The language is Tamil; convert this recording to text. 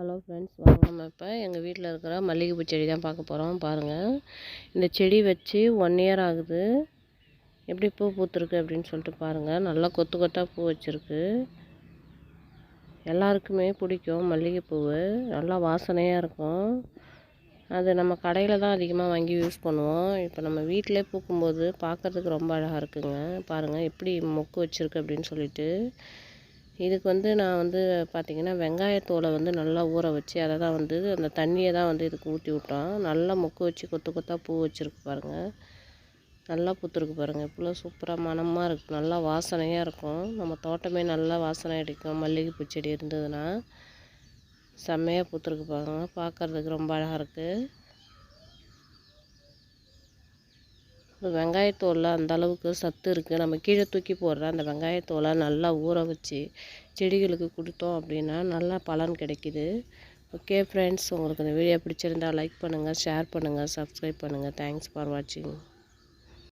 ஹலோ ஃப்ரெண்ட்ஸ் வாங்க நம்ம இப்போ எங்கள் வீட்டில் இருக்கிற மல்லிகைப்பூ செடி தான் பார்க்க போகிறோம் பாருங்கள் இந்த செடி வச்சு ஒன் இயர் ஆகுது. எப்படி பூ பூத்துருக்கு அப்படின்னு சொல்லிட்டு பாருங்கள் நல்லா கொத்து கொத்தாக பூ வச்சுருக்கு. எல்லாருக்குமே பிடிக்கும் மல்லிகைப்பூவு. நல்லா வாசனையாக இருக்கும். அது நம்ம கடையில் தான் அதிகமாக வாங்கி யூஸ் பண்ணுவோம். இப்போ நம்ம வீட்டிலே பூக்கும்போது பார்க்குறதுக்கு ரொம்ப அழகாக இருக்குங்க. பாருங்கள் எப்படி மொக்கு வச்சுருக்கு அப்படின்னு சொல்லிட்டு. இதுக்கு வந்து நான் வந்து பார்த்திங்கன்னா வெங்காயத்தோலை வந்து நல்லா ஊற வச்சு அதை தான் வந்து அந்த தண்ணியை தான் வந்து இதுக்கு ஊற்றி விட்டோம். நல்லா மொக்கு வச்சு கொத்து கொத்தாக பூ வச்சுருக்கு பாருங்கள் நல்லா பூத்துருக்கு பாருங்கள் இப்போலாம் சூப்பராக மனமாக இருக்குது நல்லா வாசனையாக இருக்கும். நம்ம தோட்டமே நல்லா வாசனை அடிக்கும். மல்லிகைப்பூ செடி இருந்ததுன்னா செம்மையாக பூத்துருக்கு பாருங்கள் பார்க்குறதுக்கு ரொம்ப அழகாக இருக்குது வெங்காயத்தோலில் அந்த அளவுக்கு சத்து இருக்குது நம்ம கீழே தூக்கி போடுற அந்த வெங்காயத்தோலை நல்லா ஊற வச்சு செடிகளுக்கு கொடுத்தோம் அப்படின்னா நல்லா பலன் கிடைக்கிது. ஓகே ஃப்ரெண்ட்ஸ் உங்களுக்கு இந்த வீடியோ பிடிச்சிருந்தால் லைக் பண்ணுங்கள் ஷேர் பண்ணுங்கள் சப்ஸ்கிரைப் பண்ணுங்கள் தேங்க்ஸ் ஃபார் வாட்சிங்.